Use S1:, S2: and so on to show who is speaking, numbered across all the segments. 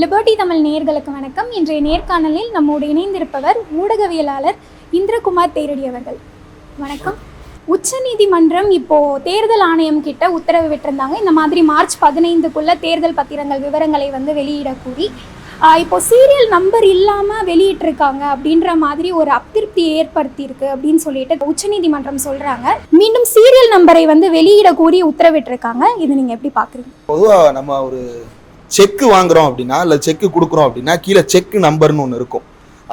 S1: Liberty Tamil நேர்களுக்கு வணக்கம். இன்றைய நேர்காணலில் நம்மோடு இணைந்திருப்பவர் ஊடகவியலாளர் இந்திரகுமார் தேரடி அவர்கள். வணக்கம். உச்சநீதிமன்றம் இப்போ தேர்தல் ஆணையம் கிட்ட உத்தரவு விட்டிருந்தாங்க. இந்த மாதிரி மார்ச் பதினைந்துக்குள்ள தேர்தல் பத்திரங்கள் விவரங்களை வந்து வெளியிட இப்போ சீரியல் நம்பர் இல்லாம வெளியிட்டிருக்காங்க அப்படின்ற மாதிரி ஒரு அப்திருப்தி ஏற்படுத்தியிருக்கு அப்படின்னு சொல்லிட்டு உச்சநீதிமன்றம் சொல்றாங்க. மீண்டும் சீரியல் நம்பரை வந்து வெளியிட கூறி உத்தரவிட்டிருக்காங்க. இது நீங்க எப்படி பாக்குறீங்க?
S2: பொதுவாக நம்ம ஒரு செக்கு வாங்குறோம் அப்படின்னா இல்லை செக்கு கொடுக்குறோம் அப்படின்னா கீழே செக்கு நம்பர்னு ஒன்று இருக்கும்.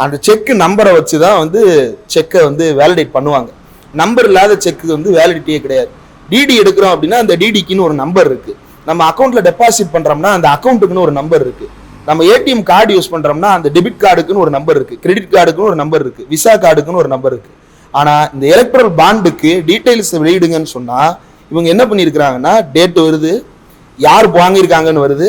S2: அந்த செக்கு நம்பரை வச்சு தான் வந்து செக்கை வந்து வேலிடேட் பண்ணுவாங்க. நம்பர் இல்லாத செக்கு வந்து வேலிடிட்டியே கிடையாது. டிடி எடுக்கிறோம் அப்படின்னா அந்த டிடிக்குன்னு ஒரு நம்பர் இருக்கு. நம்ம அக்கௌண்ட்டில் டெபாசிட் பண்ணுறோம்னா அந்த அக்கௌண்ட்டுக்குன்னு ஒரு நம்பர் இருக்கு. நம்ம ஏடிஎம் கார்டு யூஸ் பண்ணுறோம்னா அந்த டெபிட் கார்டுக்குன்னு ஒரு நம்பர் இருக்கு. கிரெடிட் கார்டுக்குன்னு ஒரு நம்பர் இருக்கு. விசா கார்டுக்குன்னு ஒரு நம்பர் இருக்கு. ஆனால் இந்த எலக்ட்ரல் பாண்டுக்கு டீட்டெயில்ஸ் வெளியிடுங்கன்னு சொன்னால் இவங்க என்ன பண்ணியிருக்கிறாங்கன்னா டேட் வருது யார் வாங்கியிருக்காங்கன்னு வருது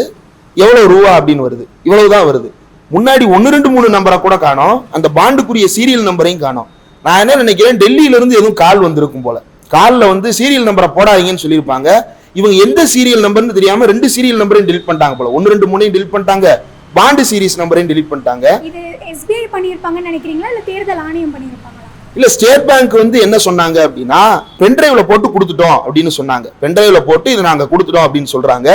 S2: எவ்வளவு ரூபா அப்படின்னு வருது. இவ்வளவுதான் வருது. முன்னாடி ஒன்று ரெண்டு மூணு நம்பரை கூட காணோம். அந்த பாண்டுக்குரிய சீரியல் நம்பரையும் காணோம். நான் என்ன நினைக்கிறேன் டெல்லியில இருந்து எதுவும் கால் வந்திருக்கும் போல. காலில் வந்து சீரியல் நம்பரை போடாதீங்கன்னு சொல்லியிருப்பாங்க. இவங்க எந்த சீரியல் நம்பர்னு தெரியாம ரெண்டு சீரியல் நம்பரையும் delete பண்ணிட்டாங்க போல. ஒன்று ரெண்டு மூணையும் delete பண்ணிட்டாங்க. பாண்டு சீரிஸ் நம்பரையும் delete பண்ணிட்டாங்க.
S1: இது எஸ்பிஐ பண்ணியிருப்பாங்கன்னு நினைக்கிறீங்களா? இல்லை தேர்தல் ஆணையம் பண்ணியிருப்பாங்களா?
S2: இல்ல ஸ்டேட் பேங்க் வந்து என்ன சொன்னாங்க அப்படின்னா பென்டிரைவ்ல போட்டு கொடுத்துட்டோம் அப்படின்னு சொன்னாங்க. பென்டிரைவ்ல போட்டு இதை நாங்க கொடுத்துட்டோம் அப்படின்னு சொல்றாங்க.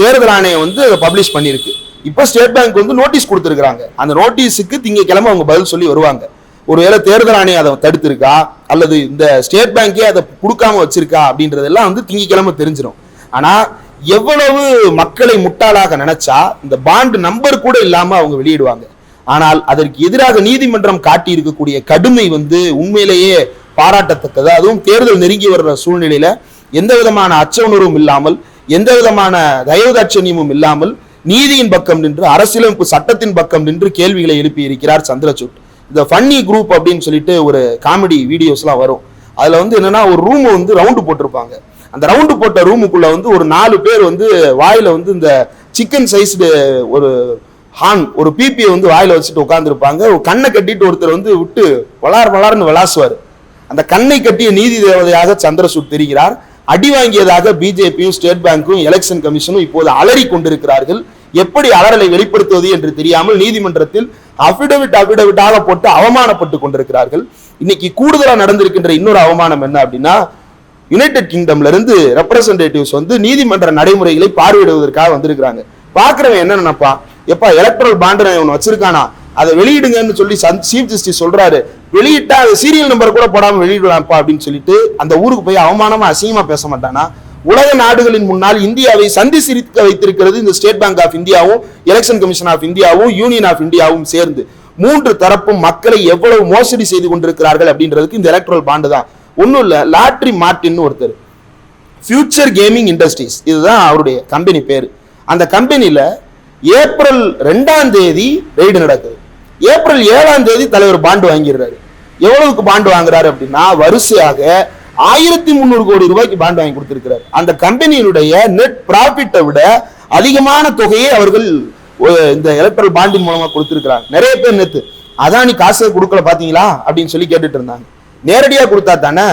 S2: தேர்தல் ஆணையம் வந்து அதை பப்ளிஷ் பண்ணியிருக்கு. இப்போ ஸ்டேட் பேங்க் வந்து நோட்டீஸ் கொடுத்துருக்காங்க அந்த நோட்டீஸுக்கு திங்கக்கிழமை அவங்க பதில் சொல்லி வருவாங்க. ஒருவேளை தேர்தல் ஆணையம் அதை தடுத்திருக்கா? அல்லது இந்த ஸ்டேட் பேங்கே அதை கொடுக்காம வச்சிருக்கா? அப்படின்றதெல்லாம் வந்து திங்கக்கிழமை தெரிஞ்சிடும் ஆனால் எவ்வளவு மக்களை முட்டாளாக நினைச்சா இந்த பாண்டு நம்பர் கூட இல்லாம அவங்க வெளியிடுவாங்க. ஆனால் அதற்கு எதிராக நீதிமன்றம் காட்டி இருக்கக்கூடிய கடுமை வந்து உண்மையிலேயே பாராட்டத்தக்கது. அதுவும் தேர்தல் நெருங்கி வர்ற சூழ்நிலையில எந்த விதமான அச்ச உணர்வும் இல்லாமல் எந்த விதமான தயவுதாட்சணியமும் இல்லாமல் நீதியின் பக்கம் நின்று அரசியலமைப்பு சட்டத்தின் பக்கம் நின்று கேள்விகளை எழுப்பி இருக்கிறார் சந்திரசூட். இந்த ஃபன்னி குரூப் அப்படின்னு சொல்லிட்டு ஒரு காமெடி வீடியோஸ்லாம் வரும். அதில் வந்து என்னன்னா ஒரு ரூம் வந்து ரவுண்டு போட்டிருப்பாங்க. அந்த ரவுண்டு போட்ட ரூமுக்குள்ள வந்து ஒரு நாலு பேர் வந்து வாயில வந்து இந்த சிக்கன் சைஸ்டு ஒரு ஹான் ஒரு பிபியை வந்து வாயில வச்சுட்டு உட்காந்துருப்பாங்க கண்ணை கட்டிட்டு ஒருத்தர் வந்து விட்டு வளார் வளார்னு விளாசுவார். அந்த கண்ணை கட்டிய நீதி தேவதையாக சந்திரசூட் தெரிகிறார். அடி வாங்கியதாக பிஜேபியும் ஸ்டேட் பேங்க்கும் எலெக்ஷன் கமிஷனும் இப்போது அலறி கொண்டிருக்கிறார்கள். எப்படி அலறலை வெளிப்படுத்துவது என்று தெரியாமல் நீதிமன்றத்தில் அபிடவிட் அபிடவிட்டாக போட்டு அவமானப்பட்டு கொண்டிருக்கிறார்கள். இன்னைக்கு கூடுதலாக நடந்திருக்கின்ற இன்னொரு அவமானம் என்ன அப்படின்னா யுனைடெட் கிங்டம்ல இருந்து ரெப்ரசன்டேட்டிவ்ஸ் வந்து நீதிமன்ற நடைமுறைகளை பார்வையிடுவதற்காக வந்திருக்கிறாங்க. பாக்குறவன் என்ன நினைப்பா எப்பா எலக்ட்ரல் பாண்டு ஒன்று வச்சிருக்கானா? அதை வெளியிடுங்கன்னு சொல்லி சீஃப் ஜஸ்டிஸ் சொல்றாரு. வெளியிட்டா அது சீரியல் நம்பர் கூட போடாம வெளியிடலாம்ப்பா அப்படின்னு சொல்லிட்டு அந்த ஊருக்கு போய் அவமானமா அசிங்கமா பேச மாட்டானா? உலக நாடுகளின் முன்னால் இந்தியாவை சந்தி சிரிக்க வைத்திருக்கிறது இந்த ஸ்டேட் பேங்க் ஆஃப் இந்தியாவும் எலெக்ஷன் கமிஷன் ஆஃப் இந்தியாவும் யூனியன் ஆஃப் இந்தியாவும் சேர்ந்து. மூன்று தரப்பும் மக்களை எவ்வளவு மோசடி செய்து கொண்டிருக்கிறார்கள் அப்படின்றதுக்கு இந்த எலக்ட்ரல் பாண்டு தான். ஒன்றும் இல்லை லாட்ரி மார்டின்னு ஒருத்தர். ஃபியூச்சர் கேமிங் இண்டஸ்ட்ரீஸ் இதுதான் அவருடைய கம்பெனி பேர். அந்த கம்பெனியில் ஏப்ரல் ரெண்டாம் தேதி ரெய்டு நடக்குது. ஏப்ரல் ஏழாம் தேதி தலைவர் பாண்டு வாங்கிடுறாரு. எவ்வளவுக்கு பாண்டு வாங்குறாரு அப்படின்னா வரிசையாக ஆயிரத்தி முந்நூறு கோடி ரூபாய்க்கு பாண்டு வாங்கி கொடுத்திருக்கிறார். அந்த கம்பெனியினுடைய நெட் ப்ராஃபிட்டை விட அதிகமான தொகையை அவர்கள் இந்த எலக்ட்ரல் பாண்டின் மூலமா கொடுத்திருக்கிறாங்க நிறைய பேர் நேத்து அதானி காசு கொடுக்கல பாத்தீங்களா? அப்படின்னு சொல்லி கேட்டுட்டு இருந்தாங்க. நேரடியா கொடுத்தா தானே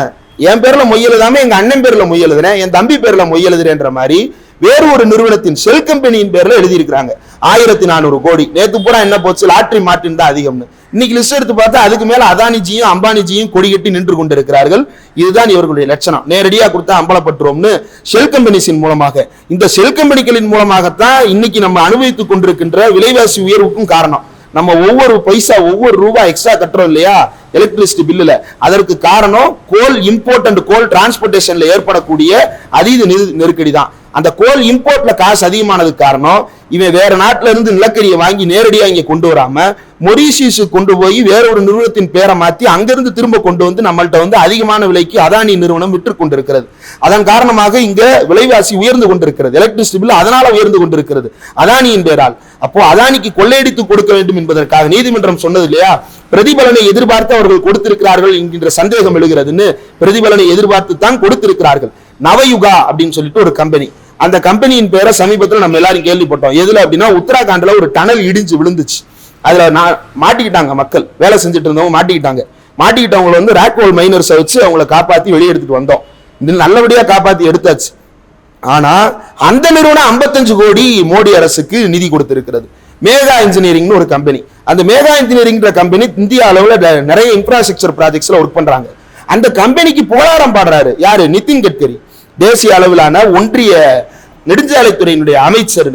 S2: என் பேர்ல மொய் எழுதாம எங்க அண்ணன் பேர்ல மொய் எழுதுறேன் என் தம்பி பேர்ல மொய் எழுதுறேன்ற மாதிரி வேறு ஒரு நிறுவனத்தின் செல் கம்பெனியின் பேர்ல எழுதியிருக்கிறாங்க. ஆயிரத்தி நானூறு கோடி. நேத்து பூரா என்ன போச்சு? லாட்ரி மாற்றின் தான் அதிகம்னு. இன்னைக்கு லிஸ்ட் எடுத்து பார்த்தா அதுக்கு மேல அதானிஜியும் அம்பானிஜியும் கொடி கட்டி நின்று கொண்டிருக்கிறார்கள். இதுதான் இவர்களுடைய லட்சணம். நேரடியாக கொடுத்தா அம்பலப்பட்டுருவோம்னு ஷெல் கம்பெனிஸின் மூலமாக. இந்த ஷெல் கம்பெனிகளின் மூலமாகத்தான் இன்னைக்கு நம்ம அனுபவித்துக் கொண்டிருக்கின்ற விலைவாசி உயர்வுக்கும் காரணம். நம்ம ஒவ்வொரு பைசா ஒவ்வொரு ரூபாய் எக்ஸ்ட்ரா கட்டுறோம் இல்லையா? எலக்ட்ரிசிட்டி பில்லுல அதற்கு காரணம் கோல் இம்போர்ட் அண்ட் கோல் டிரான்ஸ்போர்டேஷன்ல ஏற்படக்கூடிய அதீத நெரு- நெருக்கடி தான். அந்த கோல் இம்போர்ட்ல காசு அதிகமானதுக்கு காரணம் இவன் வேற நாட்டுல இருந்து நிலக்கரியை வாங்கி நேரடியாக இங்க கொண்டு வராம மொரீஷியஸ் கொண்டு போய் வேற ஒரு நிறுவனத்தின் பேரை மாத்தி அங்கிருந்து திரும்ப கொண்டு வந்து நம்மள்ட்ட வந்து அதிகமான விலைக்கு அதானி நிறுவனம் விற்று கொண்டிருக்கிறது. அதன் காரணமாக இங்க விலைவாசி உயர்ந்து கொண்டிருக்கிறது. எலக்ட்ரிசிட்டி பில் அதனால உயர்ந்து கொண்டிருக்கிறது. அதானியின் பேரால். அப்போ அதானிக்கு கொள்ளையடித்து கொடுக்க வேண்டும் என்பதற்காக நீதிமன்றம் சொன்னது இல்லையா? பிரதிபலனை எதிர்பார்த்து அவர்கள் கொடுத்திருக்கிறார்கள் என்கின்ற சந்தேகம் எழுகிறதுன்னு பிரதிபலனை எதிர்பார்த்து தான் கொடுத்திருக்கிறார்கள். நவயுகா அப்படின்னு சொல்லிட்டு ஒரு கம்பெனி அந்த கம்பெனியின் பேரை சமீபத்தில் நம்ம எல்லாரும் கேள்விப்பட்டோம். எதுல அப்படின்னா உத்தராகண்ட்ல ஒரு டனல் இடிஞ்சு விழுந்துச்சு. அதுல நான் மாட்டிக்கிட்டாங்க மக்கள். வேலை செஞ்சுட்டு இருந்தவங்க மாட்டிக்கிட்டாங்க. மாட்டிக்கிட்டவங்களை வந்து ராக்வோல் மைனர்ஸை வச்சு அவங்கள காப்பாற்றி வெளியே எடுத்துட்டு வந்தோம். இது நல்லபடியா காப்பாற்றி எடுத்தாச்சு. ஆனா அந்த நிறுவனம் 55 கோடி மோடி அரசுக்கு நிதி கொடுத்திருக்கிறது. மேகா இன்ஜினியரிங்னு ஒரு கம்பெனி. அந்த மேகா இன்ஜினியரிங்ன்ற கம்பெனி இந்திய அளவுல நிறைய இன்ஃப்ராஸ்ட்ரக்சர் ப்ராஜெக்ட்ஸில் ஒர்க் பண்றாங்க. அந்த கம்பெனிக்கு புகழாரம் பாடுறாரு. யாரு? நிதின் கட்கரி. தேசிய அளவிலான ஒன்றிய நெடுஞ்சாலைத்துறையினுடைய அமைச்சர்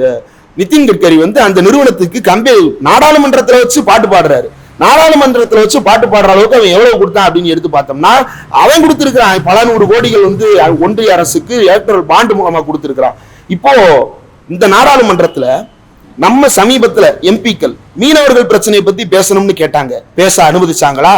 S2: நிதின் கட்கரி வந்து அந்த நிறுவனத்துக்கு கம்பெனி நாடாளுமன்றத்தில் வச்சு பாட்டு பாடுறாரு. நாடாளுமன்றத்தில் வச்சு பாட்டு பாடுற அளவுக்கு அவன் எவ்வளவு கொடுத்தான் அப்படின்னு எடுத்து பார்த்தோம்னா அவன் கொடுத்துருக்கிறான். பல நூறு கோடிகள் வந்து ஒன்றிய அரசுக்கு எலக்ட்ரல் பாண்டு மூலமா கொடுத்துருக்கிறான். இப்போ இந்த நாடாளுமன்றத்துல நம்ம சமீபத்துல எம்பிக்கள் மீனவர்கள் பிரச்சனையை பத்தி பேசணும்னு கேட்டாங்க. பேச அனுமதிச்சாங்களா?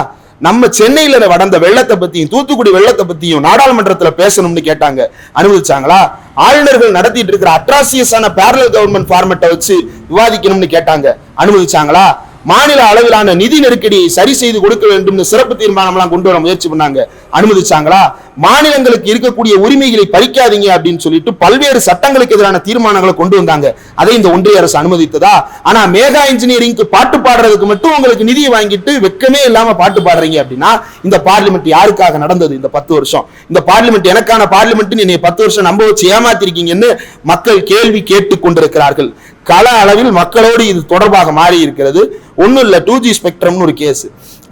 S2: நம்ம சென்னையில நடந்த வெள்ளத்தை பத்தியும் தூத்துக்குடி வெள்ளத்தை பத்தியும் நாடாளுமன்றத்துல பேசணும்னு கேட்டாங்க. அனுமதிச்சாங்களா? ஆளுநர்கள் நடத்திட்டு இருக்கிற அட்ராசியஸான பேரலல் கவர்மெண்ட் ஃபார்மெட்டை வச்சு விவாதிக்கணும்னு கேட்டாங்க. அனுமதிச்சாங்களா? மாநில அளவிலான நிதி நெருக்கடியை சரி செய்து கொடுக்க வேண்டும் சிறப்பு தீர்மானம்லாம் கொண்டு வர முயற்சி பண்ணாங்க. அனுமதிச்சாங்களா? மாநிலங்களுக்கு இருக்கக்கூடிய உரிமைகளை பறிக்காதீங்க அப்படின்னு சொல்லிட்டு பல்வேறு சட்டங்களுக்கு எதிரான தீர்மானங்களை கொண்டு வந்தாங்க. அதை இந்த ஒன்றிய அரசு அனுமதித்ததா? ஆனா மேகா இன்ஜினியரிங்க்கு பாட்டு பாடுறதுக்கு மட்டும் உங்களுக்கு நிதியை வாங்கிட்டு வெக்கமே இல்லாம பாட்டு பாடுறீங்க அப்படின்னா இந்த பார்லிமெண்ட் யாருக்காக நடந்தது இந்த பத்து வருஷம்? இந்த பார்லிமெண்ட் எனக்கான பார்லிமெண்ட் என்னை பத்து வருஷம் நம்ப வச்சு ஏமாத்திருக்கீங்கன்னு மக்கள் கேள்வி கேட்டுக் கொண்டிருக்கிறார்கள். கள அளவில் மக்களோடு இது தொடர்பாக மாறி இருக்கிறது ஒன்றும் இல்லை டூ ஜி ஸ்பெக்ட்ரம்னு ஒரு கேஸ்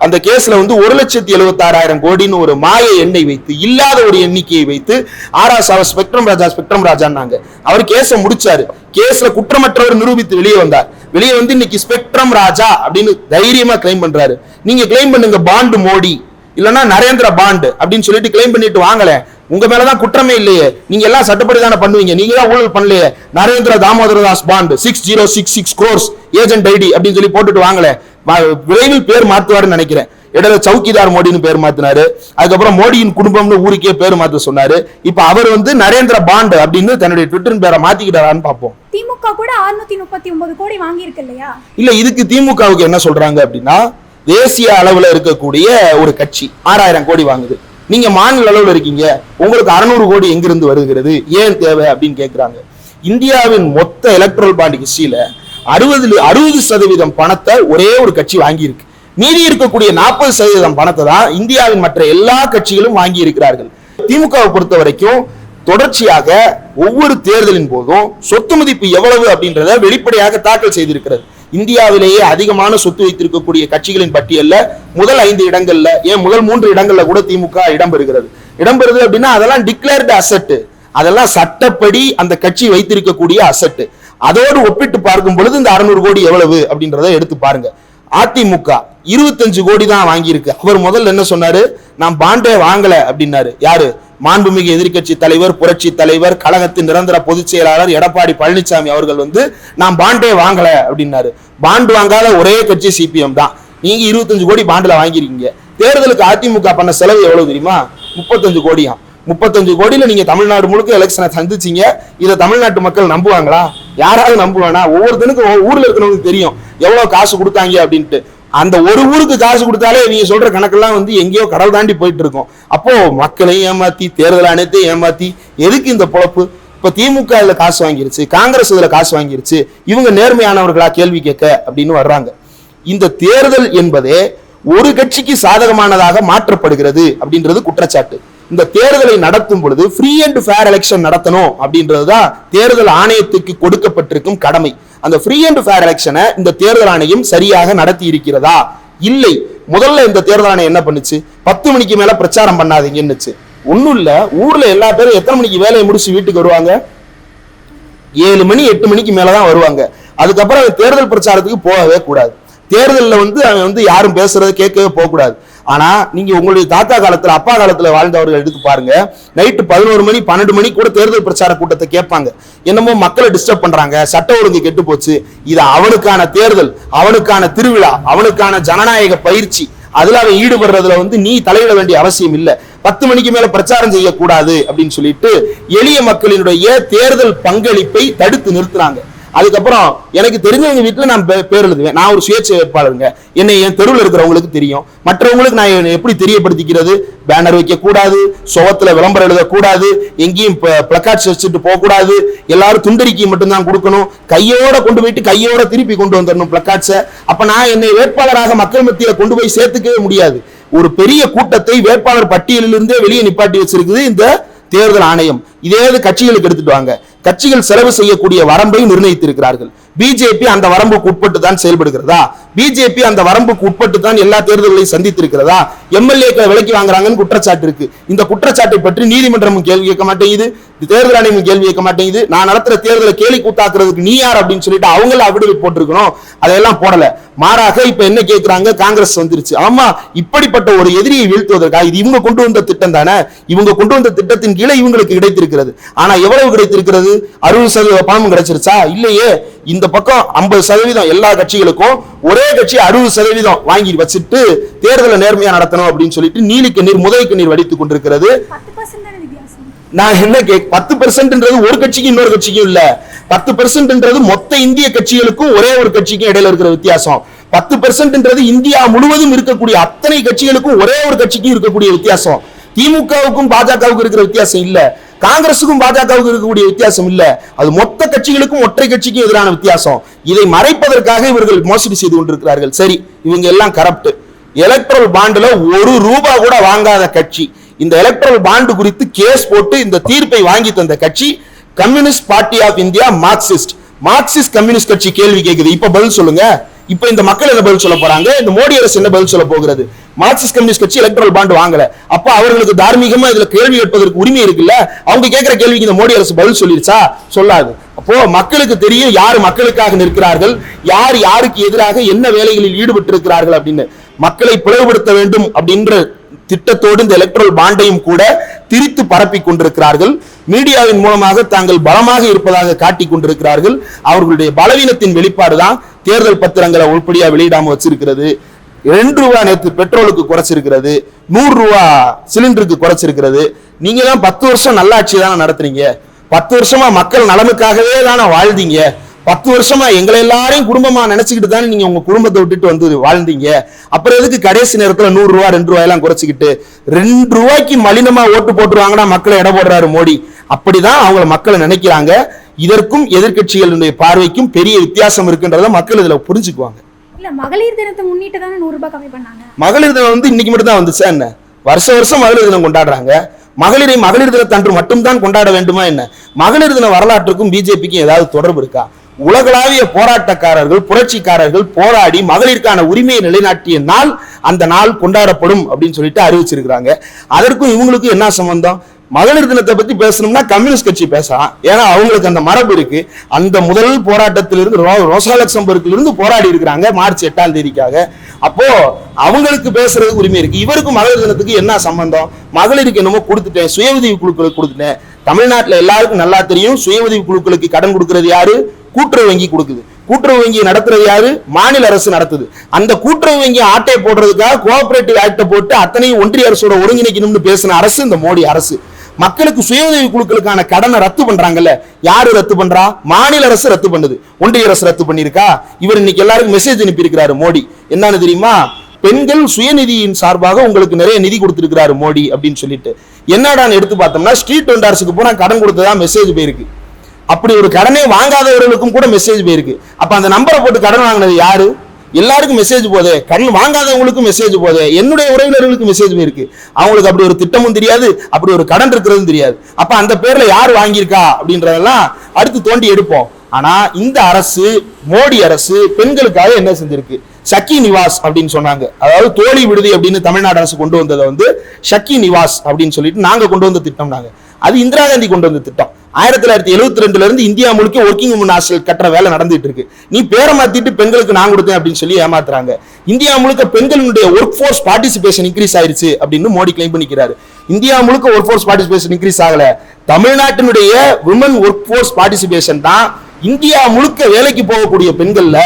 S2: அந்த கேஸ்ல வந்து ஒரு லட்சத்தி எழுபத்தாறாயிரம் கோடின்னு ஒரு மாய எண்ணை வைத்து இல்லாத ஒரு எண்ணிக்கையை வைத்து ஆர்எஸ் அவர் ஸ்பெக்ட்ரம் ராஜா ஸ்பெக்ட்ரம் ராஜான்னாங்க. அவர் கேஸை முடிச்சாரு. கேஸ்ல குற்றமற்றவர் நிரூபித்து வெளியே வந்தார். வெளியே வந்து இன்னைக்கு ஸ்பெக்ட்ரம் ராஜா அப்படின்னு தைரியமா கிளைம் பண்றாரு. நீங்க கிளைம் பண்ணுங்க பாண்டு மோடி. இல்லைன்னா நரேந்திர பாண்டு அப்படின்னு சொல்லிட்டு கிளைம் பண்ணிட்டு வாங்கல உங்க மேலதான் குற்றமே இல்லையே. நீங்க எல்லாம் சட்டப்படி தானே பண்ணுவீங்க. நீங்க தான் ஊழல் பண்ணலையே. Narendra Damodar Das bond six zero six six crores agent ID அப்படின்னு சொல்லி போட்டுட்டு வாங்கல விரைவில் பேர் மாத்துவாருன்னு நினைக்கிறேன். இடையில சவுக்கிதார் மோடின்னு பேர் மாத்தினாரு. அதுக்கப்புறம் மோடியின் குடும்பம்னு ஊருக்கே பேர் மாத்த சொன்னாரு. இப்ப அவர் வந்து நரேந்திர பாண்ட் அப்படின்னு தன்னுடைய ட்விட்டர் பேரை மாத்திக்கிட்டாரான்னு பார்ப்போம்.
S1: திமுக கூட 639 முப்பத்தி ஒன்பது கோடி வாங்கியிருக்கு இல்லையா?
S2: இல்ல இதுக்கு திமுகவுக்கு என்ன சொல்றாங்க அப்படின்னா தேசிய அளவுல இருக்கக்கூடிய ஒரு கட்சி ஆறாயிரம் கோடி வாங்குது. நீங்க மாநில அளவுல இருக்கீங்க. உங்களுக்கு அறுநூறு கோடி எங்கிருந்து வருகிறது? ஏன் தேவை அப்படின்னு கேட்கிறாங்க இந்தியாவின் மொத்த எலக்ட்ரல் பாண்ட் ஹிஸ்டரியில அறுபது அறுபது சதவீதம் பணத்தை ஒரே ஒரு கட்சி வாங்கியிருக்கு. மீதி இருக்கக்கூடிய நாற்பது சதவீதம் பணத்தை தான் இந்தியாவின் மற்ற எல்லா கட்சிகளும் வாங்கி இருக்கிறார்கள் திமுகவை பொறுத்த வரைக்கும் தொடர்ச்சியாக ஒவ்வொரு தேர்தலின் போதும் சொத்து மதிப்பு எவ்வளவு அப்படின்றத வெளிப்படையாக தாக்கல் செய்திருக்கிறது. இந்தியாவிலேயே அதிகமான சொத்து வைத்திருக்கக்கூடிய கட்சிகளின் பட்டியல்ல முதல் ஐந்து இடங்கள்ல ஏன் முதல் மூன்று இடங்கள்ல கூட திமுக இடம்பெறுகிறது. இடம்பெறுது அப்படின்னா அதெல்லாம் டிக்ளேர்டு அசட்டு அதெல்லாம் சட்டப்படி அந்த கட்சி வைத்திருக்கக்கூடிய அசட்டு அதோடு ஒப்பிட்டு பார்க்கும் பொழுது இந்த அறுநூறு கோடி எவ்வளவு அப்படின்றத எடுத்து பாருங்க. அதிமுக இருபத்தஞ்சு கோடி தான் வாங்கியிருக்கு. அவர் முதல்ல என்ன சொன்னாரு? நான் பாண்டே வாங்கல அப்படின்னாரு. யாரு? மாண்புமிகு எதிர்க்கட்சி தலைவர் புரட்சி தலைவர் கழகத்தின் நிரந்தர பொதுச் செயலாளர் எடப்பாடி பழனிசாமி அவர்கள் வந்து நான் பாண்டே வாங்கல அப்படின்னாரு. பாண்டு வாங்காத ஒரே கட்சி சிபிஎம் தான். நீங்க இருபத்தஞ்சு கோடி பாண்டுல வாங்கிருக்கீங்க தேர்தலுக்கு அதிமுக பண்ண செலவு எவ்வளவு தெரியுமா? முப்பத்தஞ்சு கோடியாம் முப்பத்தஞ்சு கோடியில நீங்க தமிழ்நாடு முழுக்க எலெக்ஷனை சந்திச்சீங்க. இதை தமிழ்நாட்டு மக்கள் நம்புவாங்களா? யாராவது நம்புவானா? ஒவ்வொருத்தனுக்கும் ஒவ்வொரு ஊர்ல இருக்கிறவங்களுக்கு தெரியும். எவ்வளவு காசு கொடுத்தாங்க அப்படின்ட்டு. அந்த ஒரு ஊருக்கு காசு கொடுத்தாலே நீங்க சொல்ற கணக்கெல்லாம் வந்து எங்கேயோ கடல் தாண்டி போயிட்டு இருக்கோம். அப்போ மக்களையும் ஏமாத்தி தேர்தல் அனைத்தையும் ஏமாத்தி எதுக்கு இந்த பொழப்பு? இப்ப திமுக இதுல காசு வாங்கிருச்சு காங்கிரஸ் இதுல காசு வாங்கிருச்சு இவங்க நேர்மையானவர்களா கேள்வி கேட்க அப்படின்னு வர்றாங்க. இந்த தேர்தல் என்பதே ஒரு கட்சிக்கு சாதகமானதாக மாற்றப்படுகிறது அப்படின்றது குற்றச்சாட்டு. இந்த தேர்தலை நடத்தும் பொழுது ஃப்ரீ அண்ட் ஃபேர் எலெக்ஷன் நடத்தணும் அப்படின்றதுதான் தேர்தல் ஆணையத்துக்கு கொடுக்கப்பட்டிருக்கும் கடமை. அந்த ஃப்ரீ அண்ட் ஃபேர் எலெக்ஷனை இந்த தேர்தல் ஆணையம் சரியாக நடத்தி இருக்கிறதா? இல்லை. முதல்ல இந்த தேர்தல் ஆணையம் என்ன பண்ணுச்சு? பத்து மணிக்கு மேல பிரச்சாரம் பண்ணாதீங்கன்னுச்சு. ஒன்றும் இல்லை. ஊர்ல எல்லா பேரும் எத்தனை மணிக்கு வேலையை முடிச்சு வீட்டுக்கு வருவாங்க? ஏழு மணி எட்டு மணிக்கு மேலே தான் வருவாங்க. அதுக்கப்புறம் தேர்தல் பிரச்சாரத்துக்கு போகவே கூடாது. தேர்தலில் வந்து அவன் வந்து யாரும் பேசுறதை கேட்கவே போகக்கூடாது. ஆனா நீங்க உங்களுடைய தாத்தா காலத்துல அப்பா காலத்துல வாழ்ந்தவர்கள் எடுத்து பாருங்க. நைட்டு பதினோரு மணி பன்னெண்டு மணி கூட தேர்தல் பிரச்சார கூட்டத்தை கேட்பாங்க. என்னமோ மக்களை டிஸ்டர்ப் பண்றாங்க. சட்ட ஒழுங்கு கெட்டு போச்சு. இது அவனுக்கான தேர்தல் அவனுக்கான திருவிழா அவனுக்கான ஜனநாயக பயிற்சி. அதுல அவன் ஈடுபடுறதுல வந்து நீ தலையிட வேண்டிய அவசியம் இல்ல. பத்து மணிக்கு மேல பிரச்சாரம் செய்யக்கூடாது அப்படின்னு சொல்லிட்டு எளிய மக்களினுடைய தேர்தல் பங்களிப்பை தடுத்து நிறுத்துறாங்க. அதுக்கப்புறம் எனக்கு தெரிஞ்சவங்க வீட்டில் நான் பே- பேர் எழுதுவேன். நான் ஒரு சுயேட்சை வேட்பாளருங்க. என்னை என் தெருவில் இருக்கிறவங்களுக்கு தெரியும். மற்றவங்களுக்கு நான் என்னை எப்படி தெரியப்படுத்திக்கிறது? பேனர் வைக்கக்கூடாது சுகத்தில் விளம்பரம் எழுதக்கூடாது எங்கேயும் பிளக்கார்ட்ஸ் வச்சுட்டு போகக்கூடாது. எல்லாரும் துண்டறிக்கை மட்டும்தான் கொடுக்கணும். கையோட கொண்டு போயிட்டு கையோட திருப்பி கொண்டு வந்துடணும் பிளக்கார்ட்ஸை அப்போ நான் என்னை வேட்பாளராக மக்கள் மத்தியில் கொண்டு போய் சேர்த்துக்கவே முடியாது. ஒரு பெரிய கூட்டத்தை வேட்பாளர் பட்டியலிலிருந்தே வெளியே நிப்பாட்டி வச்சிருக்குது இந்த தேர்தல் ஆணையம். இதே இது கட்சிகளுக்கு எடுத்துட்டு வாங்க. கட்சிகள் செலவு செய்யக்கூடிய வரம்பை நிர்ணயித்திருக்கிறார்கள். பிஜேபி அந்த வரம்புக்கு உட்பட்டு தான் செயல்படுகிறதா? பிஜேபி அந்த வரம்புக்கு உட்பட்டு தான் எல்லா தேர்தல்களையும் சந்தித்திருக்கிறதா? எம்எல்ஏக்களை விலக்கி வாங்குறாங்கன்னு குற்றச்சாட்டு இருக்கு. இந்த குற்றச்சாட்டை பற்றி நீதிமன்றமும் கேள்வி கேட்க மாட்டேங்குது. தேர்தல் ஆணையமும் கேள்வி கேட்க மாட்டேங்குது. நான் நடத்துற தேர்தலை கேலி கூத்தாக்குறதுக்கு நீ யார் அப்படின்னு சொல்லிட்டு அவங்கள அபிடவிட் போட்டிருக்கணும். அதையெல்லாம் போடல. மாறாக இப்ப என்ன கேட்கிறாங்க காங்கிரஸ் வந்துருச்சு. ஆமா இப்படிப்பட்ட ஒரு எதிரியை வீழ்த்துவதற்காக இது இவங்க கொண்டு வந்த திட்டம் தானே? இவங்க கொண்டு வந்த திட்டத்தின் கீழே இவங்களுக்கு கிடைத்திருக்கிறது. ஆனா எவ்வளவு கிடைத்திருக்கிறது? அறுபது சதவீத பணம் கிடைச்சிருச்சா? இல்லையே. இந்த பக்கம் ஐம்பது சதவீதம் எல்லா கட்சிகளுக்கும் ஒரே கட்சி அறுபது சதவீதம் வாங்கி வச்சுட்டு தேர்தலை நேர்மையா நடத்தணும் அப்படின்னு சொல்லிட்டு நீலிக்கு நீர் முதலுக்கு நீர் வடித்துக் கொண்டிருக்கிறது
S1: பத்து பர்சன்ட் தானே வித்தியாசம்
S2: நான் என்ன கேக் பத்து பெர்சென்ட்ன்றது ஒரு கட்சிக்கு இன்னொரு கட்சிக்கும் இல்ல. பத்து பெர்சென்ட்ன்றது மொத்த இந்திய கட்சிகளுக்கும் ஒரே ஒரு கட்சிக்கும் இடையில இருக்கிற வித்தியாசம். பத்து பெர்சென்ட்ன்றது இந்தியா முழுவதும் இருக்கக்கூடிய அத்தனை கட்சிகளுக்கும் ஒரே ஒரு கட்சிக்கும் இருக்கக்கூடிய வித்தியாசம். திமுகவுக்கும் பாஜகவுக்கும் இருக்கிற வித்தியாசம் இல்ல. காங்கிரசுக்கும் பாஜகவுக்கும் இருக்கக்கூடிய வித்தியாசம் இல்ல. அது மொத்த கட்சிகளுக்கும் ஒற்றை கட்சிக்கும் எதிரான வித்தியாசம். இதை மறைப்பதற்காக இவர்கள் மோசடி செய்து கொண்டிருக்கிறார்கள். சரி இவங்க எல்லாம் கரப்ட் எலக்ட்ரல் பாண்டுல ஒரு ரூபா கூட வாங்காத கட்சி. இந்த எலக்ட்ரல் பாண்டு குறித்து கேஸ் போட்டு இந்த தீர்ப்பை வாங்கி தந்த கட்சி communist party of India Marxist Marxist communist கட்சி கேள்வி கேட்குது இப்ப பதில் சொல்லுங்க. இப்ப இந்த மக்கள் என்ன பதில் சொல்ல போறாங்க? இந்த மோடி அரசு என்ன பதில் சொல்ல போகிறது? மார்க்சிஸ்ட் கம்யூனிஸ்ட் கட்சி எலக்ட்ரல் பாண்ட் வாங்கல. அப்ப அவர்களுக்கு தார்மீகமா இதுல கேள்வி கேட்பதற்கு உரிமை இருக்குல்ல? அவங்க கேட்கிற கேள்விக்கு இந்த மோடி அரசு பதில் சொல்லிருச்சா? சொல்லாது. அப்போ மக்களுக்கு தெரியும் யார் மக்களுக்காக நிற்கிறார்கள்? யார் யாருக்கு எதிராக என்ன வேலைகளில் ஈடுபட்டு இருக்கிறார்கள் அப்படின்னு. மக்களை பிளவுபடுத்த வேண்டும் அப்படின்ற திட்டத்தோடு இந்த எலக்ட்ரல் பாண்டையும் கூட திரித்து பரப்பி கொண்டிருக்கிறார்கள். மீடியாவின் மூலமாக தாங்கள் பலமாக இருப்பதாக காட்டிக் கொண்டிருக்கிறார்கள். அவர்களுடைய பலவீனத்தின் வெளிப்பாடுதான் தேர்தல் பத்திரங்களை உள்படியா வெளியிடாம வச்சிருக்கிறது. ரெண்டு ரூபா நேற்று பெட்ரோலுக்கு குறைச்சிருக்கிறது. நூறு ரூபா சிலிண்டருக்கு குறைச்சிருக்கிறது. நீங்க தான் பத்து வருஷம் நல்லாட்சி தானே நடத்துறீங்க. பத்து வருஷமா மக்கள் நலனுக்காகவே தானே வாழ்ந்தீங்க. பத்து வருஷமா எங்களை எல்லாரையும் குடும்பமா நினைச்சுக்கிட்டு தானே நீங்க உங்க குடும்பத்தை விட்டுட்டு வந்து வாழ்ந்தீங்க. அப்புறம் எதுக்கு கடைசி நேரத்துல நூறு ரூபா ரெண்டு ரூபாய் எல்லாம் குறைச்சிக்கிட்டு ரெண்டு ரூபாய்க்கு மலினமா ஓட்டு போட்டுருவாங்கன்னா மக்களை இட போடுறாரு மோடி. அப்படிதான் அவங்கள மக்கள் நினைக்கிறாங்க. இதற்கும் எதிர்க்கட்சிகளுடைய பார்வைக்கும் பெரிய வித்தியாசம் இருக்குன்றத மக்கள் இதுல புரிஞ்சுக்குவாங்க.
S1: இல்ல மகளிர் தினத்தை முன்னிட்டு தானே நூறு ரூபாய் கம்மி பண்ணாங்க?
S2: மகளிர் தினம் வந்து இன்னைக்கு மட்டும் தான் வந்துச்சா என்ன? வருஷம் வருஷம் மகளிர் தினம் கொண்டாடுறாங்க. மகளிரை மகளிர் தினத்தன்று மட்டும்தான் கொண்டாட வேண்டுமா என்ன? மகளிர் தின வரலாற்றுக்கும் பிஜேபிக்கும் ஏதாவது தொடர்பு இருக்கா? உலகளாவிய போராட்டக்காரர்கள் புரட்சிக்காரர்கள் போராடி மகளிருக்கான உரிமையை நிலைநாட்டிய நாள் அந்த நாள் கொண்டாடப்படும் அப்படின்னு சொல்லிட்டு அறிவிச்சிருக்கிறாங்க. அதற்கும் இவங்களுக்கும் என்ன சம்பந்தம்? மகளிர் தினத்தை பத்தி பேசணும்னா கம்யூனிஸ்ட் கட்சி பேசலாம். ஏன்னா அவங்களுக்கு அந்த மரபு இருக்கு. அந்த முதல் போராட்டத்திலிருந்து ரோ- ரோசா லக்சம்பர்க்ல இருந்து போராடி இருக்கிறாங்க மார்ச் எட்டாம் தேதிக்காக. அப்போ அவங்களுக்கு பேசுறதுக்கு உரிமை இருக்கு. இவருக்கும் மகளிர் தினத்துக்கு என்ன சம்பந்தம்? மகளிருக்கு என்னமோ கொடுத்துட்டேன் சுய உதவி குழுக்களுக்கு கொடுத்துட்டேன். தமிழ்நாட்டில் எல்லாருக்கும் நல்லா தெரியும். சுய உதவி குழுக்களுக்கு கடன் கொடுக்கறது யாரு? கூட்டுறவு வங்கி கொடுக்குது. கூட்டுறவு வங்கி நடத்துறது யாரு? மாநில அரசு நடத்துது. அந்த கூட்டுறவு வங்கி ஆட்டை போடுறதுக்காக கோஆபரேட்டிவ் ஆக்டை போட்டு அத்தனையும் ஒன்றிய அரசோட ஒருங்கிணைக்கணும்னு பேசின அரசு இந்த மோடி அரசு. மக்களுக்கு சுய உதவி குழுக்களுக்கான கடனை ரத்து பண்றாங்கல்ல. யாரு ரத்து பண்றா? மாநில அரசு ரத்து பண்ணுது. ஒன்றிய அரசு ரத்து பண்ணிருக்கா இவர் இன்னைக்கு எல்லாருக்கும் மெசேஜ் அனுப்பியிருக்கிறாரு மோடி. என்னன்னு தெரியுமா? பெண்கள் சுயநிதியின் சார்பாக உங்களுக்கு நிறைய நிதி கொடுத்திருக்கிறாரு மோடி அப்படின்னு சொல்லிட்டு. என்னடான்னு எடுத்து பார்த்தோம்னா ஸ்ட்ரீட் வெண்டார்ஸுக்கு போனா கடன் கொடுத்ததா மெசேஜ் போயிருக்கு. அப்படி ஒரு கடனே வாங்காதவர்களுக்கும் கூட மெசேஜ் போயிருக்கு. அப்ப அந்த நம்பரை போட்டு கடன் வாங்கினது யாரு? எல்லாருக்கும் மெசேஜ் போதே. கடன் வாங்காதவங்களுக்கும் மெசேஜ் போதே. என்னுடைய உறவினர்களுக்கு மெசேஜ் போயிருக்கு. அவங்களுக்கு அப்படி ஒரு திட்டமும் தெரியாது. அப்படி ஒரு கடன் இருக்கிறதும் தெரியாது. அப்ப அந்த பேர்ல யார் வாங்கியிருக்கா அப்படின்றதெல்லாம் அடுத்து தோண்டி எடுப்போம். ஆனா இந்த அரசு மோடி அரசு பெண்களுக்காக என்ன செஞ்சிருக்கு? சக்கி நிவாஸ் அப்படின்னு சொன்னாங்க. அதாவது தோழி விடுதி அப்படின்னு தமிழ்நாடு அரசு கொண்டு வந்ததை வந்து ஷக்கி நிவாஸ் அப்படின்னு சொல்லிட்டு நாங்க கொண்டு வந்த திட்டம் நாங்க அது இந்திரா காந்தி கொண்டு வந்த திட்டம். ஆயிரத்தி தொள்ளாயிரத்தி எழுபத்தி ரெண்டுல இருந்து இந்தியா முழுக்க ஒர்க்கிங் உமன் ஹாஸ்டல் கட்டுற வேலை நடந்துட்டு இருக்கு நீ பேரை மாத்திட்டு பெண்களுக்கு நான் கொடுத்தேன் அப்படின்னு சொல்லி ஏமாத்துறாங்க. இந்தியா முழுக்க பெண்களுடைய ஒர்க் ஃபோர்ஸ் பார்ட்டிசிபேஷன் இன்க்ரீஸ் ஆயிருச்சு அப்படின்னு மோடி கிளைம் பண்ணிக்கிறாரு. இந்தியா முழுக்க ஒர்க் ஃபோர்ஸ் பார்ட்டிசிபேஷன் இன்க்ரீஸ் ஆகல. தமிழ்நாட்டினுடைய உமன் ஒர்க் ஃபோர்ஸ் பார்ட்டிசிபேஷன் தான் இந்தியா முழுக்க வேலைக்கு போகக்கூடிய பெண்கள்ல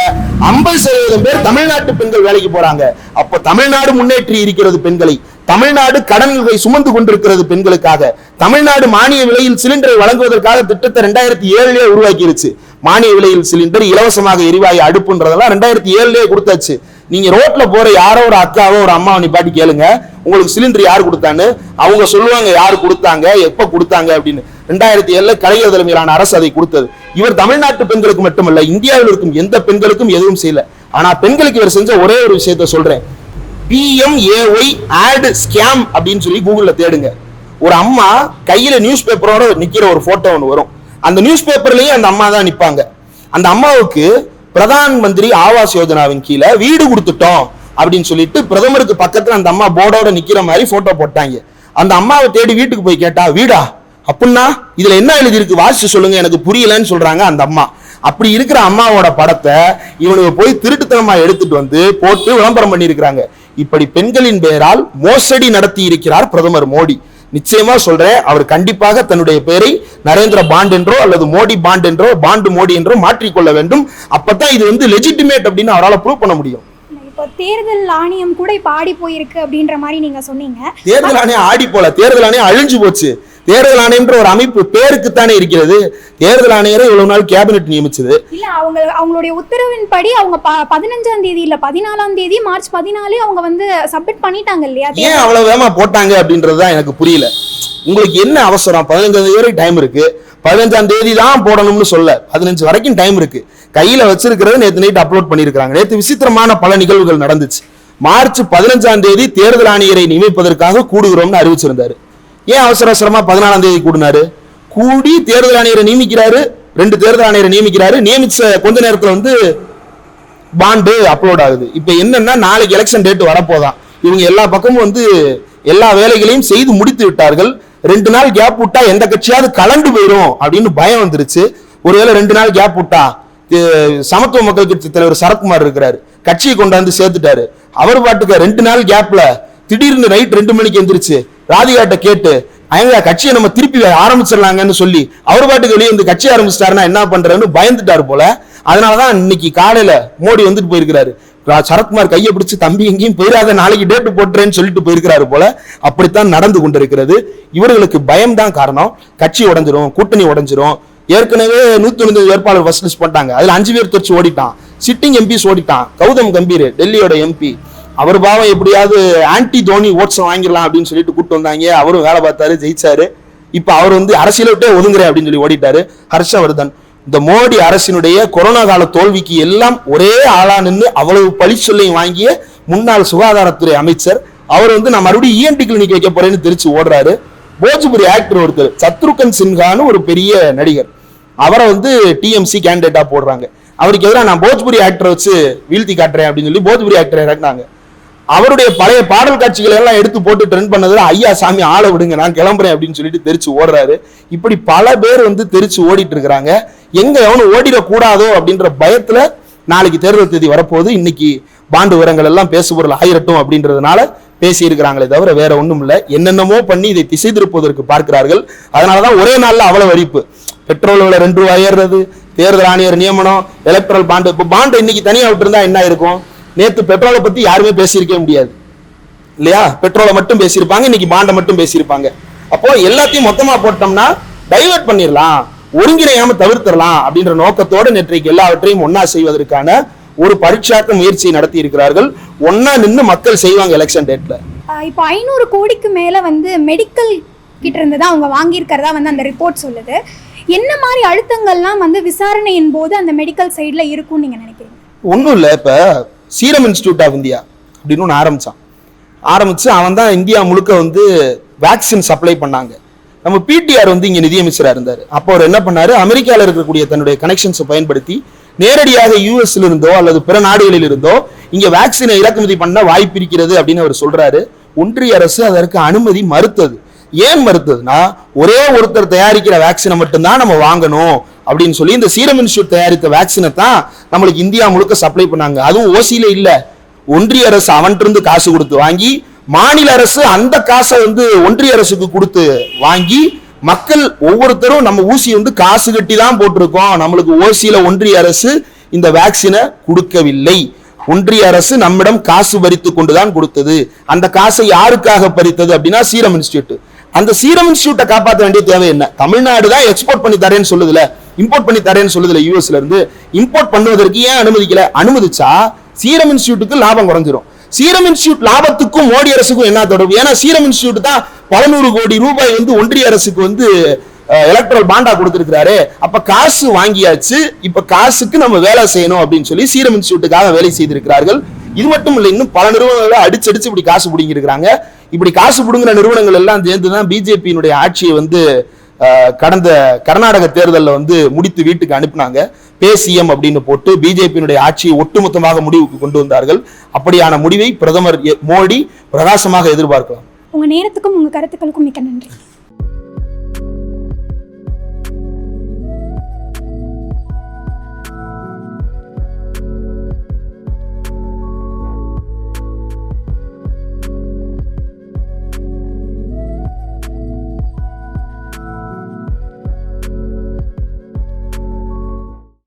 S2: ஐம்பது சதவீதம் பேர் தமிழ்நாட்டு பெண்கள் வேலைக்கு போறாங்க. அப்ப தமிழ்நாடு முன்னேற்றி இருக்கிறது பெண்களை. தமிழ்நாடு கடன்களை சுமந்து கொண்டிருக்கிறது பெண்களுக்காக. தமிழ்நாடு மானிய விலையில் சிலிண்டரை வழங்குவதற்காக திட்டத்தை ரெண்டாயிரத்தி ஏழுலேயே உருவாக்கிருச்சு. மானிய விலையில் சிலிண்டர் இலவசமாக எரிவாயு அடுப்புன்றதெல்லாம் ரெண்டாயிரத்தி ஏழுலேயே கொடுத்தாச்சு. நீங்க ரோட்ல போற யாரோ ஒரு அக்காவோ ஒரு அம்மாவை நிப்பாட்டி கேளுங்க. உங்களுக்கு சிலிண்டர் யார் கொடுத்தான்னு? அவங்க சொல்லுவாங்க யார் கொடுத்தாங்க எப்ப கொடுத்தாங்க அப்படின்னு. ரெண்டாயிரத்தி ஏழுல கலைஞர் தலைமையிலான அரசு அதை கொடுத்தது. இவர் தமிழ்நாட்டு பெண்களுக்கு மட்டுமல்ல இந்தியாவில் இருக்கும் எந்த பெண்களுக்கும் எதுவும் செய்யல. ஆனா பெண்களுக்கு இவர் செஞ்ச ஒரே ஒரு விஷயத்த சொல்றேன். பிஎம்ஏஒய் ஆட் ஸ்கேம் அப்படின்னு சொல்லி கூகுளில் தேடுங்க. ஒரு அம்மா கையில் நியூஸ் பேப்பரோட நிற்கிற ஒரு ஃபோட்டோ ஒன்று வரும். அந்த நியூஸ் பேப்பர்லேயே அந்த அம்மா தான் நிற்பாங்க அந்த அம்மாவுக்கு பிரதான் மந்திரி ஆவாஸ் யோஜனாவின் கீழே வீடு கொடுத்துட்டோம் அப்படின்னு சொல்லிட்டு பிரதமருக்கு பக்கத்தில் அந்த அம்மா போர்டோட நிற்கிற மாதிரி ஃபோட்டோ போட்டாங்க. அந்த அம்மாவை தேடி வீட்டுக்கு போய் கேட்டா வீடா? அப்படின்னா இதுல என்ன எழுதியிருக்கு? வாசிச்சு சொல்லுங்க எனக்கு புரியலன்னு சொல்றாங்க அந்த அம்மா. அப்படி இருக்கிற அம்மாவோட படத்தை இவனுக்கு போய் திருட்டுத்தனமா எடுத்துட்டு வந்து போட்டு விளம்பரம் பண்ணியிருக்கிறாங்க. இப்படி பெண்களின் பெயரால் மோசடி நடத்தி இருக்கிறார் பிரதமர் மோடி. நிச்சயமா சொல்றேன் அவர் கண்டிப்பாக தன்னுடைய பெயரை நரேந்திர பாண்ட் என்றோ அல்லது மோடி பாண்ட் என்றோ பாண்டு மோடி என்றோ மாற்றிக்கொள்ள வேண்டும். அப்பதான் இது வந்து லெஜிட்டிமேட் அப்படின்னு அவரால் ப்ரூவ் பண்ண முடியும்.
S1: இப்போ தேர்தல் ஆணையம் கூட இப்போ ஆடி போயிருக்கு அப்படின்ற மாதிரி நீங்க சொன்னீங்க.
S2: தேர்தல் ஆணையம் ஆடி போல தேர்தல் ஆணையம் அழிஞ்சு போச்சு. தேர்தல் ஆணையம்ன்ற ஒரு அமைப்பு பேருக்குத்தானே இருக்கிறது. தேர்தல் ஆணையரை இவ்வளவு நாள் கேபினெட் நியமிச்சது.
S1: இல்ல அவங்க அவங்களுடைய உத்தரவின்படி அவங்க பதினஞ்சாம் தேதி இல்ல பதினாலாம் தேதி மார்ச் பதினாலே அவங்க வந்து சப்மிட் பண்ணிட்டாங்க இல்லையா?
S2: ஏன் அவ்வளவு வேகமா போட்டாங்க அப்படின்றது தான் எனக்கு புரியல. உங்களுக்கு என்ன அவசரம்? பதினஞ்சாம் தேதி வரைக்கும் டைம் இருக்கு. பதினஞ்சாம் தேதி தான் போடணும்னு சொல்ல. பதினஞ்சு வரைக்கும் டைம் இருக்கு. கையில வச்சிருக்கிறது நேத்து நைட் அப்லோட் பண்ணிருக்காங்க நேத்து விசித்திரமான பல நிகழ்வுகள் நடந்துச்சு. மார்ச் பதினஞ்சாம் தேதி தேர்தல் ஆணையரை நியமிப்பதற்காக கூடுகிறோம்னு அறிவிச்சிருந்தாரு. ஏன் அவசர அவசரமா பதினாலாம் தேதி கூடினாரு? கூடி தேர்தல் ஆணையரை நியமிக்கிறாரு. ரெண்டு தேர்தல் ஆணையரை நியமிக்கிறாரு. நியமிச்ச கொஞ்ச நேரத்தில் வந்து பாண்டு அப்லோட் ஆகுது. இப்போ என்னன்னா நாளைக்கு எலெக்ஷன் டேட் வரப்போதான். இவங்க எல்லா பக்கமும் வந்து எல்லா வேலைகளையும் செய்து முடித்து விட்டார்கள். ரெண்டு நாள் கேப் விட்டா எந்த கட்சியாவது கலண்டு போயிடும் அப்படின்னு பயம் வந்துருச்சு. ஒருவேளை ரெண்டு நாள் கேப் விட்டா சமத்துவ மக்கள் கட்சி தலைவர் சரத்குமார் இருக்கிறாரு. கட்சியை கொண்டாந்து சேர்த்துட்டாரு. அவர் பாட்டுக்கு ரெண்டு நாள் கேப்ல திடீர்னு நைட் ரெண்டு மணிக்கு எந்திரிச்சு ராதிகாட்ட கேட்டு அவங்க கட்சியை நம்ம திருப்பி ஆரம்பிச்சிடலாங்கன்னு சொல்லி அவர் பாட்டுக்கு வெளியே இந்த கட்சி ஆரம்பிச்சிட்டாருன்னா என்ன பண்றாருன்னு பயந்துட்டாரு போல. அதனாலதான் இன்னைக்கு காலையில மோடி வந்துட்டு போயிருக்கிறாரு. சரத்குமார் கையை பிடிச்சு தம்பி எங்கேயும் போயிடாத நாளைக்கு டேட்டு போட்டுறேன்னு சொல்லிட்டு போயிருக்கிறாரு போல. அப்படித்தான் நடந்து கொண்டிருக்கிறது. இவர்களுக்கு பயம் தான் காரணம். கட்சி உடஞ்சிரும் கூட்டணி உடஞ்சிரும். ஏற்கனவே நூத்தி ஒன்பது வேட்பாளர் ஃபர்ஸ்ட் லிஸ்ட் பண்ணிட்டாங்க அதுல அஞ்சு பேர் தொச்சு ஓடிட்டான். சிட்டிங் எம்பிஸ் ஓடிட்டான். கௌதம் கம்பீர் டெல்லியோட எம்பி. அவர் பாவம் எப்படியாவது ஆன்டி தோனி ஓட்ஸ் வாங்கிடலாம் அப்படின்னு சொல்லிட்டு கூப்பிட்டு வந்தாங்க. அவரும் வேலை பார்த்தாரு ஜெயிச்சாரு. இப்போ அவர் வந்து அரசியலை விட்டே ஒதுங்குறேன் அப்படின்னு சொல்லி ஓடிட்டாரு. ஹர்ஷவர்தன் இந்த மோடி அரசினுடைய கொரோனா கால தோல்விக்கு எல்லாம் ஒரே ஆளா நின்று அவ்வளவு பழிச்சொல்லையும் வாங்கிய முன்னாள் சுகாதாரத்துறை அமைச்சர். அவர் வந்து நான் மறுபடியும் இஎன்டி கிளினிக் வைக்க போறேன்னு திருச்சி ஓடுறாரு. போஜ்புரி ஆக்டர் ஒருத்தர் சத்ருகன் சின்ஹான்னு ஒரு பெரிய நடிகர். அவரை வந்து டிஎம்சி கேண்டிடேட்டா போடுறாங்க. அவருக்கு எதிராக நான் போஜ்புரி ஆக்டரை வச்சு வீழ்த்தி காட்டுறேன் அப்படின்னு சொல்லி போஜ்புரி ஆக்டரை இறக்குனாங்க. அவருடைய பழைய பாடல் காட்சிகளை எல்லாம் எடுத்து போட்டு ட்ரெண்ட் பண்ணதுல ஐயா சாமி ஆளை விடுங்க நான் கிளம்புறேன் அப்படின்னு சொல்லிட்டு தெரிச்சு ஓடுறாரு. இப்படி பல பேர் வந்து தெரிச்சு ஓடிட்டு இருக்கிறாங்க. எங்க எவனும் ஓடிடக்கூடாதோ அப்படின்ற பயத்துல நாளைக்கு தேர்தல் தேதி வரப்போகுது. இன்னைக்கு பாண்டு விவரங்கள் எல்லாம் பேசுபொருள் ஆயிரட்டும் அப்படின்றதுனால பேசியிருக்கிறாங்களே தவிர வேற ஒன்றும் இல்லை. என்னென்னமோ பண்ணி இதை திசை திருப்புவதற்கு பார்க்கிறார்கள். அதனாலதான் ஒரே நாளில் அவ்வளவு வரிப்பு பெட்ரோல் விலை ரெண்டு ரூபாய் ஏறுறது தேர்தல் ஆணையர் நியமனம் எலக்ட்ரல் பாண்டு இப்போ பாண்டு இன்னைக்கு தனியாக விட்டுருந்தா என்ன இருக்கும் நேத்து பெட்ரோலை பத்தி யாருமே பேசியிருக்கவே முடியாது. இல்லையா? பெட்ரோலை மட்டும் பேசியிருப்பாங்க இன்னைக்கு பாண்டை மட்டும் பேசியிருப்பாங்க. அப்போ எல்லாத்தையும் மொத்தமா போட்டோம்னா டைவர்ட் பண்ணிடலாம் ஒருங்கிணையாம தவிர்த்திடலாம் அப்படின்ற நோக்கத்தோட நேற்றைக்கு எல்லாவற்றையும் ஒண்ணா செய்வதற்கான ஒரு பரீட்சார்த்த முயற்சியை நடத்தி இருக்கிறார்கள் ஒண்ணா நின்னு மக்கள் செய்வாங்க எலெக்ஷன் டேட்ல
S1: இப்போ ஐநூறு கோடிக்கு மேல வந்து மெடிக்கல் கிட்ட இருந்து தான் அவங்க வாங்கியிருக்கிறதா வந்து அந்த ரிப்போர்ட் சொல்லுது. என்ன மாதிரி அழுத்தங்கள்லாம் வந்து விசாரணையின் போது அந்த மெடிக்கல் சைடில் இருக்கும்னு நீங்க நினைக்கிறீங்க?
S2: ஒன்றும் இல்லை இப்போ சீரம் இன்ஸ்டியூட் ஆஃப் இந்தியா அப்படின்னு ஒன்று ஆரம்பித்தான் ஆரம்பித்து அவன் தான் இந்தியா முழுக்க வந்து வேக்சின் சப்ளை பண்ணாங்க. நம்ம பிடிஆர் வந்து இங்கே நிதியமைச்சராக இருந்தார். அப்போ அவர் என்ன பண்ணார்? அமெரிக்காவில் இருக்கக்கூடிய தன்னுடைய கனெக்ஷன்ஸை பயன்படுத்தி நேரடியாக யூஎஸ்ல இருந்தோ அல்லது பிற நாடுகளில் இருந்தோ இங்கே வேக்சினை இறக்குமதி பண்ண வாய்ப்பு இருக்கிறது அப்படின்னு அவர் சொல்கிறாரு ஒன்றிய அரசு அதற்கு அனுமதி மறுத்தது. ஏன் மறுத்ததுன்னா ஒரே ஒருத்தர் தயாரிக்கிற வேக்சினை மட்டும்தான் நம்ம வாங்கணும். அப்படின்னு சொல்லி இந்த சீரம் இன்ஸ்டியூட் தயாரித்த வேக்சினை தான் நம்மளுக்கு இந்தியா முழுக்க சப்ளை பண்ணாங்க. அதுவும் ஓசியில இல்லை. ஒன்றிய அரசு அவன்கிட்ட காசு கொடுத்து வாங்கி மாநில அரசு அந்த காசை வந்து ஒன்றிய அரசுக்கு கொடுத்து வாங்கி மக்கள் ஒவ்வொருத்தரும் நம்ம ஊசி வந்து காசு கட்டி தான் போட்டிருக்கோம். நம்மளுக்கு ஓசியில ஒன்றிய அரசு இந்த வேக்சினை கொடுக்கவில்லை. ஒன்றிய அரசு நம்மிடம் காசு பறித்து கொண்டுதான் கொடுத்தது. அந்த காசை யாருக்காக பறித்தது அப்படின்னா சீரம் இன்ஸ்டியூட். அந்த சீரம் இன்ஸ்டியூட்டை காப்பாற்ற வேண்டிய தேவை என்ன? தமிழ்நாடு தான் எக்ஸ்போர்ட் பண்ணி தரேன்னு சொல்லுதுல. இம்போர்ட் பண்ணி தரேன்னு சொல்லுதுல யூஎஸ்ல இருந்து இம்போர்ட் பண்ணுவதற்கு ஏன் அனுமதிக்கல? அனுமதிச்சா சீரம் இன்ஸ்டியூட்டுக்கு லாபம் குறைஞ்சிரும். சீரம் இன்ஸ்டியூட் லாபத்துக்கும் மோடி அரசுக்கும் என்ன தொடர்பு? ஏன்னா சீரம் இன்ஸ்டியூட் தான் பல நூறு கோடி ரூபாய் வந்து ஒன்றிய அரசுக்கு வந்து எலக்ட்ரல் பாண்டா கொடுத்துருக்கிறாரு. அப்ப காசு வாங்கியாச்சு. இப்ப காசுக்கு நம்ம வேலை செய்யணும் அப்படின்னு சொல்லி சீரம் இன்ஸ்டியூட்டுக்காக வேலை செய்திருக்கிறார்கள். இது மட்டும் இல்லை இன்னும் பல நிறுவனங்களை அடிச்சடிச்சு இப்படி காசு பிடிங்கிருக்கிறாங்க இப்படி காசு பிடுங்குற நிறுவனங்கள் எல்லாம் சேர்ந்து தான் பிஜேபியினுடைய ஆட்சியை வந்து கடந்த கர்நாடக தேர்தலில் வந்து முடித்து வீட்டுக்கு அனுப்பினாங்க. பே சிஎம் அப்படின்னு போட்டு பிஜேபியினுடைய ஆட்சியை ஒட்டுமொத்தமாக முடிவுக்கு கொண்டு வந்தார்கள். அப்படியான முடிவை பிரதமர் மோடி பிரகாசமாக எதிர்பார்க்கலாம்.
S1: உங்க நேரத்துக்கும் உங்க கருத்துக்களுக்கும் மிக்க நன்றி.